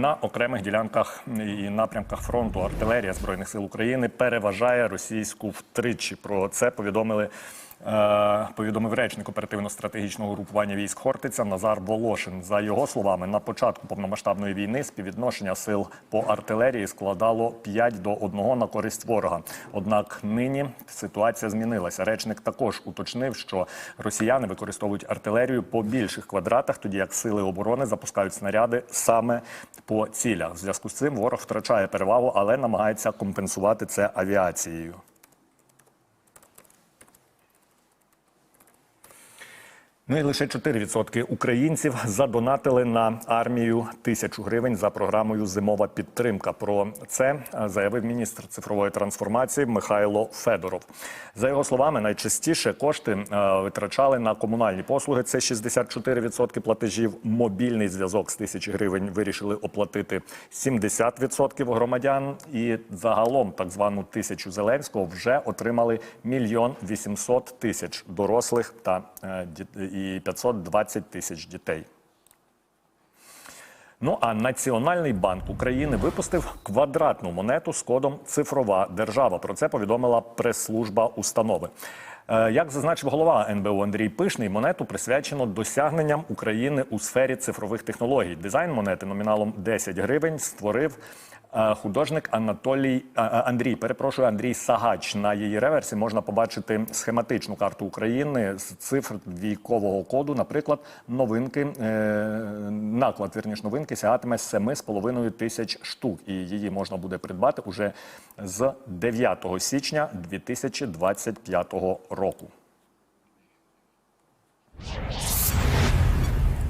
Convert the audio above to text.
На окремих ділянках і напрямках фронту артилерія збройних сил України переважає російську втричі. Про це повідомили. Е, Повідомив речник оперативно-стратегічного групування військ Хортиця Назар Волошин. За його словами, на початку повномасштабної війни співвідношення сил по артилерії складало 5 до 1 на користь ворога. Однак нині ситуація змінилася. Речник також уточнив, що росіяни використовують артилерію по більших квадратах, тоді як сили оборони запускають снаряди саме по цілях. В зв'язку з цим ворог втрачає перевагу, але намагається компенсувати це авіацією. Ну і лише 4% українців задонатили на армію тисячу гривень за програмою Зимова підтримка. Про це заявив міністр цифрової трансформації Михайло Федоров. За його словами, найчастіше кошти е, витрачали на комунальні послуги. Це 64% платежів. Мобільний зв'язок з тисячі гривень вирішили оплатити 70% громадян. І загалом так звану тисячу Зеленського вже отримали мільйон 800 тисяч дорослих та е, діт- і 520 тисяч дітей. Ну а Національний банк України випустив квадратну монету з кодом Цифрова держава. Про це повідомила прес-служба установи. Е, Як зазначив голова НБУ Андрій Пишний, монету присвячено досягненням України у сфері цифрових технологій. Дизайн монети номіналом 10 гривень створив художник Анатолій а, а, Андрій. Перепрошую, Андрій Сагач. На її реверсі можна побачити схематичну карту України з цифр війкового коду. Наприклад, новинки е, наклад вірніш новинки сягатиме 7,5 тисяч штук, і її можна буде придбати уже з 9 січня 2025 року.